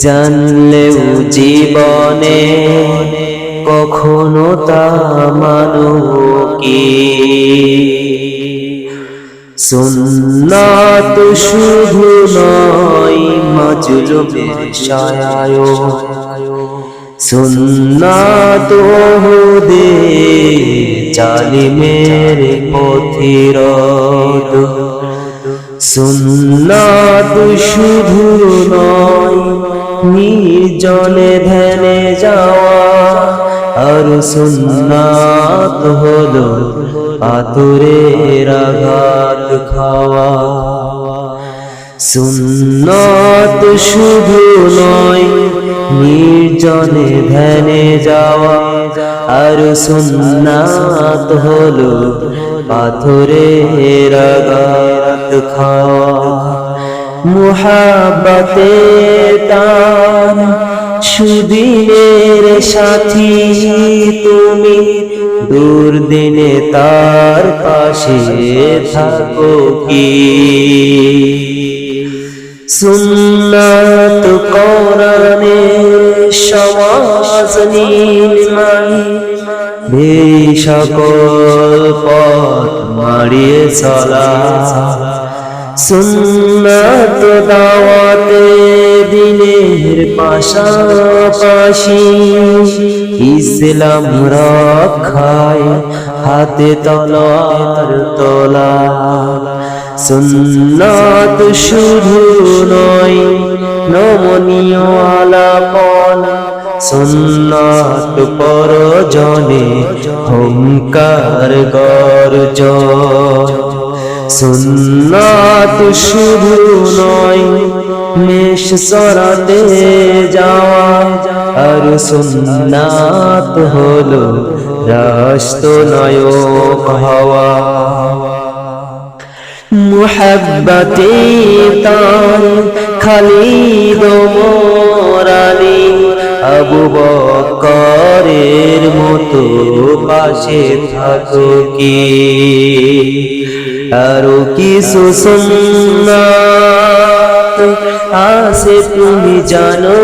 জানলেও জীবনে কখনো তা মানো কি? সুন্নাত শুধু নয়, মাজলুমের সায়ায় সুন্নাত হুদে জালিমের পথিরত। সুন্নাত শুধু নয়, নির্জনে ধ্যানে যাওয়া। আর সুন্নাত হলো আতুরের আঘাত খাওয়া। সুন্নত শুধু নয় নির্জনে ধ্যানে যাওয়া আর সুন্নাত হলো পাথরের আঘাত খাওয়া। মুহাব্বতে তার সুদিনের সাথী তুমি, দুর্দিনে তার পাশে থাকো কি? সুন্নাত কোরআনে সমাজ হে সকল পথ মারিয়ে চলা। সুন্নাত দাওয়াতে দিনের পাশাপাশি ইসলাম রক্ষায় হাতে তলোয়ার তোলা। সুন্নাত শুধু নয়, নমনীয় আলাপন, সুন্নাত পরজনে হুঙ্কার গর্জ সুন্নাত শুধু নয়, মেষ সরাতে যাওয়া, আর সুন্নাত হলো রাস্ত নায়ক হওয়া। মুহাব্বতে তার খালিদ মোরালি আবু বকরের মতো পাশে থাকো কি? আরও কিছু সুন্নাত আছে, তুমি জানো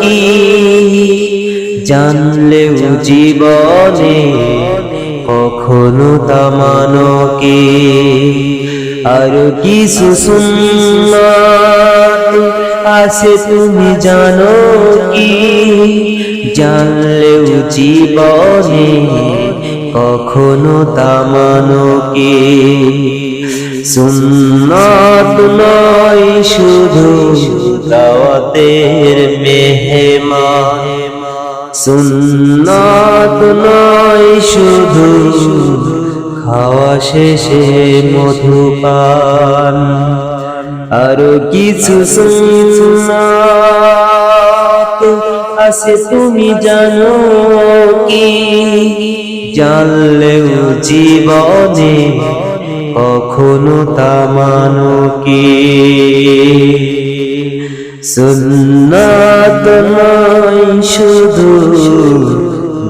কি? জানলেও জীবনে কখনো তামানো কি? আর কিছু সুন্নাত আছে, তুমি জানো কি? জানলেও জীবনে কখনো তামানো কি? সুন্নাত নয়, শুধু দাওয়াতের মেহমান। সুন্নাত নয়, শুধু খাওয়া শেষে মধুপান। আরও কিছু আছে তুমি জানো কি? জানলেও জীবনে কখনো তামানো কি? সুন্নাত শুধু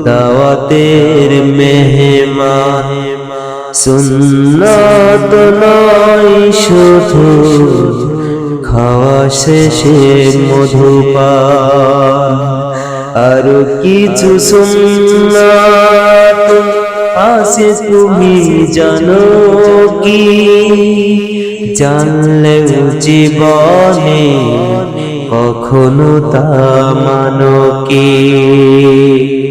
দাওয়াতের মেহমান। সুন্নাত নয় শুধু খাওয়া শেষে মধুপান। আর কিছু সুন্নাত আছে তুমি জানো কি? জানলেও জীবনে কখনো তা মানো কি?